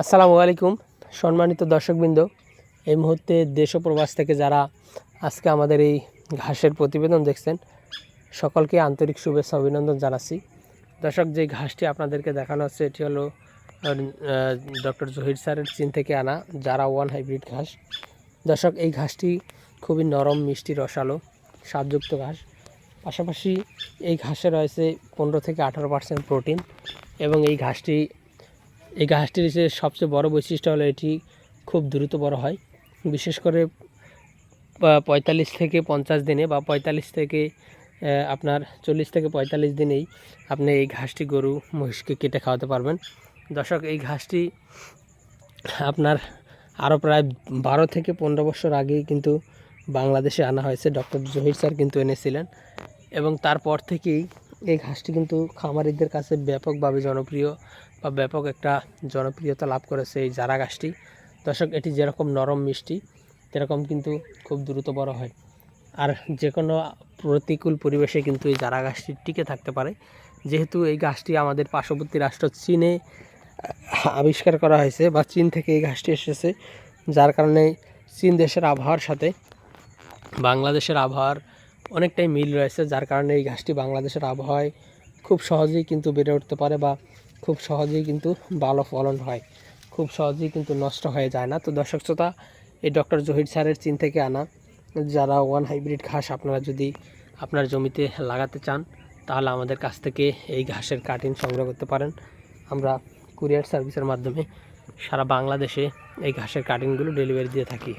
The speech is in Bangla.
আসসালামু আলাইকুম। সম্মানিত দর্শকবৃন্দ, এই মুহূর্তে দেশ ও প্রবাস থেকে যারা আজকে আমাদের এই ঘাসের প্রতিবেদন দেখছেন, সকলকে আন্তরিক শুভেচ্ছা, অভিনন্দন জানাচ্ছি। দর্শক, যে ঘাসটি আপনাদেরকে দেখানো হচ্ছে, এটি হলো ডক্টর জহির স্যারের চীন থেকে আনা যারা ওয়ান হাইব্রিড ঘাস। দর্শক, এই ঘাসটি খুবই নরম, মিষ্টি, রসালো, স্বাদযুক্ত ঘাস। পাশাপাশি এই ঘাসে রয়েছে পনেরো থেকে আঠারো পার্সেন্ট প্রোটিন এবং এই ঘাসটি এই যে সবচেয়ে বড় বৈশিষ্ট্য হলো এটি খুব দ্রুত বড় হয়। বিশেষ করে পঁয়তাল্লিশ থেকে পঞ্চাশ দিনে বা পঁয়তাল্লিশ থেকে আপনার চল্লিশ থেকে পঁয়তাল্লিশ দিনেই আপনি এই ঘাসটি গরু, মহিষকে কেটে খাওয়াতে পারবেন। দর্শক, এই ঘাসটি আপনার আরও প্রায় বারো থেকে পনেরো বছর আগেই কিন্তু বাংলাদেশে আনা হয়েছে। ডক্টর জহির স্যার কিন্তু এনেছিলেন এবং তারপর থেকেই এই ঘাসটি কিন্তু খামারিদের কাছে ব্যাপকভাবে জনপ্রিয় বা ব্যাপক একটা জনপ্রিয়তা লাভ করেছে এই জারা ঘাসটি। দর্শক, এটি যেরকম নরম মিষ্টি, সেরকম কিন্তু খুব দ্রুত বড় হয়। আর যে কোনো প্রতিকূল পরিবেশে কিন্তু এই জারা গাছটি টিকে থাকতে পারে। যেহেতু এই গাছটি আমাদের পার্শ্ববর্তী রাষ্ট্র চীনে আবিষ্কার করা হয়েছে বা চীন থেকে এই ঘাসটি এসেছে। যার কারণে চীন দেশের আবহাওয়ার সাথে বাংলাদেশের আবহাওয়ার অনেকটাই মিল রয়েছে, যার কারণে এই ঘাসটি বাংলাদেশের আবহাওয়ায় খুব সহজেই কিন্তু বেড়ে উঠতে পারে বা খুব সহজেই কিন্তু ভালো ফলন হয়। খুব সহজেই কিন্তু নষ্ট হয়ে যায় না। তো দর্শক শ্রোতা, এই ডক্টর জহির স্যারের চীন থেকে আনা যারা ওয়ান হাইব্রিড ঘাস আপনারা যদি আপনার জমিতে লাগাতে চান, তাহলে আমাদের কাছ থেকে এই ঘাসের কাটিং সংগ্রহ করতে পারেন। আমরা কুরিয়ার সার্ভিসের মাধ্যমে সারা বাংলাদেশে এই ঘাসের কাটিংগুলো ডেলিভারি দিয়ে থাকি।